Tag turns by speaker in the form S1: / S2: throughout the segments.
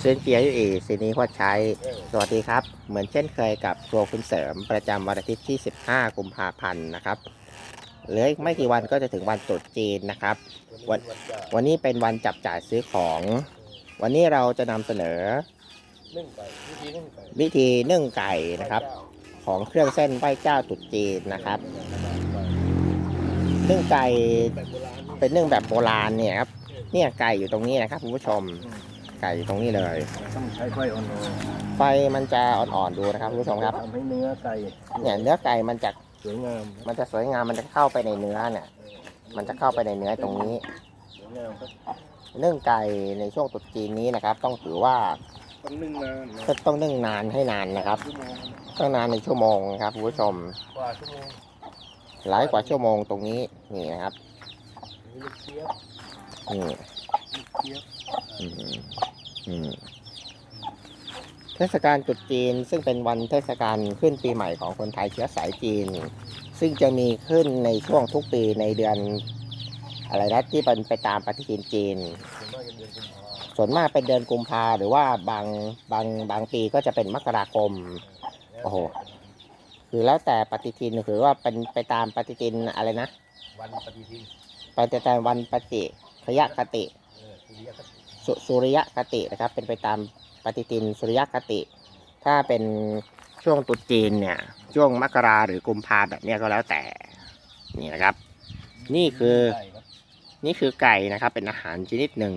S1: เซนเจียยูเอซีนี้วัดใช้สวัสดีครับ เหมือนเช่นเคยกับครัวคุณเสริมประจำวันอาทิตย์ที่ 15 กุมภาพันธ์นะครับเหลืออีกไม่กี่วันก็จะถึงวันตรุษจีนนะครับวันวันนี้เป็นวันจับจ่ายซื้อของ วันนี้เราจะนำเสนอ
S2: นึ่งไก่วิธีนึ่งไก่
S1: วิธีนึ่งไก่นะครับ ของเครื่องเส้นไหว้เจ้าตรุษจีนนะครับนึ่งไก่
S2: แบบโบราณ
S1: เป็นนึ่งแบบโบราณเนี่ยครับเนี่ยไก่อยู่ตรงนี้นะครับคุณผู้ชม ไก่อยู่ตรงนี้เลย
S2: ต้องใช้ไฟอ่อน
S1: ไฟมันจะอ่อนๆดูนะครับคุณผู้ชมครับ
S2: ทำให้เนื้อไก่
S1: เนี่ยเนื้อไก่มันจะ
S2: สวยงาม
S1: มันจะสวยงามมันจะเข้าไปในเนื้อเนี่ย มันจะเข้าไปในเนื้อตรงนี้
S2: สวยงามครับ
S1: นึ่งไก่ในช่วงตรุษจีนนี้นะครับ ต้องถือว่า
S2: ต้องนึ่งนานนะ
S1: ก็ต้องนึ่งนานให้นานนะครับ
S2: ชั่วโมง
S1: ต้องนานในชั่วโมงครับคุณผู้ชม
S2: กว่าชั่วโมง
S1: หลายกว่าชั่วโมงตรงนี้นี่นะครับ
S2: นี่ลูกเชียบ
S1: นี่
S2: ลูกเชียบ
S1: อืมอืม เทศกาลตรุษจีน ซึ่งเป็นวันเทศกาลขึ้นปีใหม่ของคนไทยเชื้อสายจีน ซึ่งจะมีขึ้นในช่วงทุกปีในเดือน อะไรนะที่เป็นไปตามปฏิทินจีน
S2: ส่วนมากจะเดือนกุมภา
S1: ส่วนมากเป็นเดือนกุมภาหรือว่าบางบางบางปีก็จะเป็นมกราคมโอ้โหคือแล้วแต่ปฏิทินคือว่าเป็นไปตามปฏิทินอะไรนะ
S2: วันปฏิทิน
S1: ไปแต่วันปฏิขยคติ
S2: เออสุริยคติ
S1: สุสุริยคตินะครับ เป็นไปตามปฏิทินสุริยคติ ถ้าเป็นช่วงตรุษจีนเนี่ย ช่วงมกราหรือกุมภาแบบเนี้ยก็แล้วแต่นี่นะครับ นี่คือ
S2: ไก่ครับ
S1: นี่คือไก่นะครับ เป็นอาหารชนิดหนึ่ง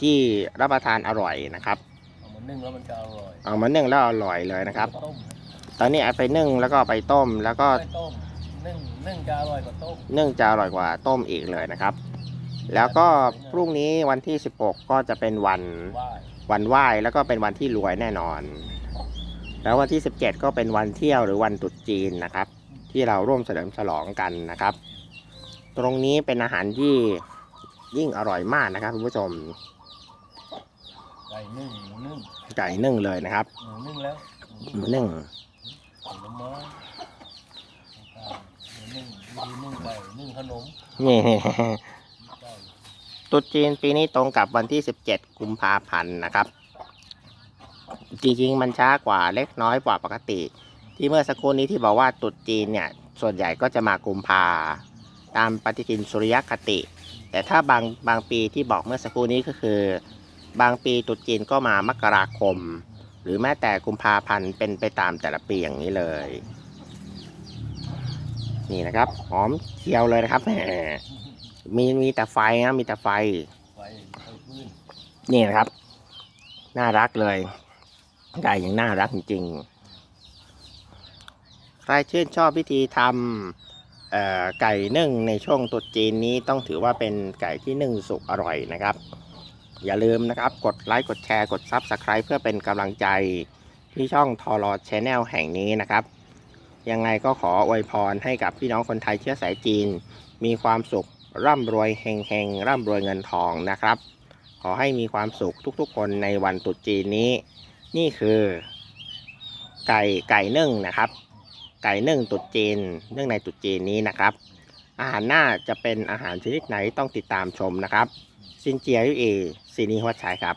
S1: ที่รับประทานอร่อยนะครับ
S2: เอามานึ่งแล้วมันจะอร่อย
S1: เอามานึ่งแล้วอร่อยเลยนะครับ
S2: ต้ม
S1: ตอนนี้เอาไปนึ่งแล้วก็เอาไปต้มแล้วก็
S2: ไม่ต้มนึ่งนึ่งจะอร่อยกว่าต้ม
S1: นึ่งจะอร่อยกว่าต้มอีกเลยนะครับ แล้วก็พรุ่งนี้วันที่ 16 ก็จะเป็นวัน
S2: ว่า
S1: วันไหว้แล้วก็เป็นวันที่รวยแน่นอน แล้ววันที่ 17 ก็เป็นวันเที่ยวหรือวันตรุษจีนนะครับ ที่เราร่วมเฉลิมฉลองกันนะครับ ตรงนี้เป็นอาหารที่ยิ่งอร่อยมากนะครับคุณผู้ชม
S2: ไก่นึ่งหมูนึ่ง
S1: ไก่นึ่งเลยนะครับ
S2: หมูนึ่งแล้ว
S1: หมูนึ่ง
S2: ผลไม้หมูนึ่งวิธีนึ่งไก่นึ่งขนม
S1: นี่
S2: ไก่
S1: ตรุษจีนปีนี้ตรงกับวันที่ 17 กุมภาพันธ์นะครับ จริงๆ มันช้ากว่าเล็กน้อยกว่าปกติ ที่เมื่อสักครู่นี้ที่บอกว่าตรุษจีนเนี่ย ส่วนใหญ่ก็จะมากุมภาตามปฏิทินสุริยคติ แต่ถ้าบางบางปีที่บอกเมื่อสักครู่นี้ก็คือ บางปีตรุษจีนก็มามกราคม หรือแม้แต่กุมภาพันธ์เป็นไปตามแต่ละปีอย่างนี้เลย นี่นะครับหอมเคียวเลยนะครับแหม มีมีแต่ไฟนะมีแต่ไฟ
S2: ไฟไฟพื้น
S1: นี่นะครับ น่ารักเลยไก่ยังน่ารักจริงๆใครชื่นชอบวิธีทำเอ่อไก่นึ่งในช่วงตรุษจีนนี้ต้องถือว่าเป็นไก่ที่นึ่งสุกอร่อยนะครับ อย่าลืมนะครับ กดไลค์กดแชร์กดซับสไคร b e เพื่อเป็นกำลังใจที่ช่องทอรอชแนลแห่งนี้นะครับ ยังไงก็ขออวยพรให้กับพี่น้องคนไทยเชื้อสายจีน มีความสุข ร่ำรวยเฮงเฮงๆร่ำรวยเงินทองนะครับ ขอให้มีความสุขทุกๆ คนในวันตรุษจีนนี้ นี่คือ ไก่ไก่นึ่งนะครับ ไก่นึ่งตรุษจีนเนื่องในตรุษจีนนี้นะครับ อาหารหน้าจะเป็นอาหารชนิดไหนต้องติดตามชมนะครับซินเจียยุเอซีนีหัวชายครับ